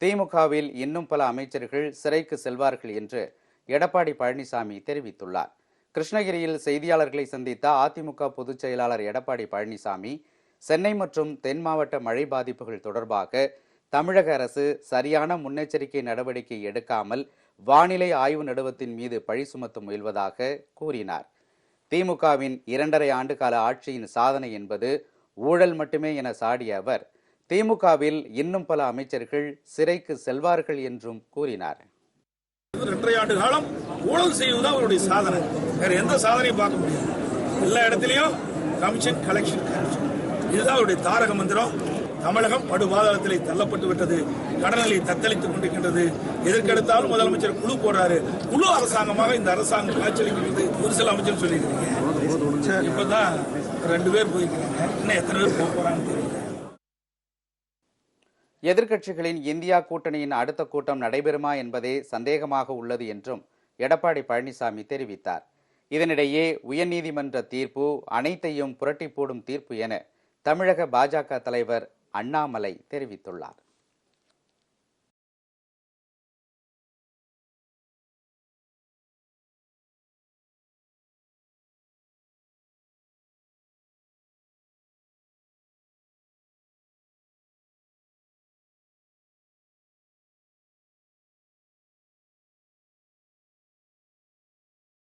திமுகவில் இன்னும் பல அமைச்சர்கள் சிறைக்கு செல்வார்கள் என்று எடப்பாடி பழனிசாமி தெரிவித்துள்ளார். கிருஷ்ணகிரியில் செய்தியாளர்களை சந்தித்த அதிமுக பொதுச் செயலாளர் எடப்பாடி பழனிசாமி சென்னை மற்றும் தென் மாவட்ட மழை பாதிப்புகள் தொடர்பாக தமிழக அரசு சரியான முன்னெச்சரிக்கை நடவடிக்கை எடுக்காமல் வானிலை ஆய்வு நடுவத்தின் மீது பழி சுமத்த முயல்வதாக கூறினார். திமுகவின் இரண்டரை ஆண்டுகால ஆட்சியின் சாதனை என்பது ஊழல் மட்டுமே என சாடிய அவர் திமுகவில் இன்னும் பல அமைச்சர்கள் சிறைக்கு செல்வார்கள் என்றும் கூறினார். ரெண்டரை ஆண்டு காலம் ஊழல் செய்வதுதான் அவருடைய சாதனை. வேற எந்த சாதனையும் பார்க்க முடியாது. எல்லா இடத்துலையும் கமிஷன் கலெக்ஷன் இதுதான் அவருடைய தாரக மந்திரம். தமிழகம் படுபாதாளத்திலே தள்ளப்பட்டு விட்டது. கடனிலை தத்தளித்துக் கொண்டிருக்கின்றது. எதற்கெடுத்தாலும் முதலமைச்சர் குழு போடுறாரு. குழு அரசாங்கமாக இந்த அரசாங்கம் காட்சியளிக்கிறது ஒரு சில அமைச்சர் சொல்லியிருக்கீங்க. இப்பதான் ரெண்டு பேர் போயிருக்காங்க. இன்னும் எத்தனை பேர் போக போறாங்கன்னு தெரியல. எதிர்க்கட்சிகளின் இந்தியா கூட்டணியின் அடுத்த கூட்டம் நடைபெறுமா என்பதே சந்தேகமாக உள்ளது என்றும் எடப்பாடி பழனிசாமி தெரிவித்தார். இதனிடையே உயர்நீதிமன்ற தீர்ப்பு அனைத்தையும் புரட்டி போடும் தீர்ப்பு என தமிழக பாஜக தலைவர் அண்ணாமலை தெரிவித்துள்ளார்.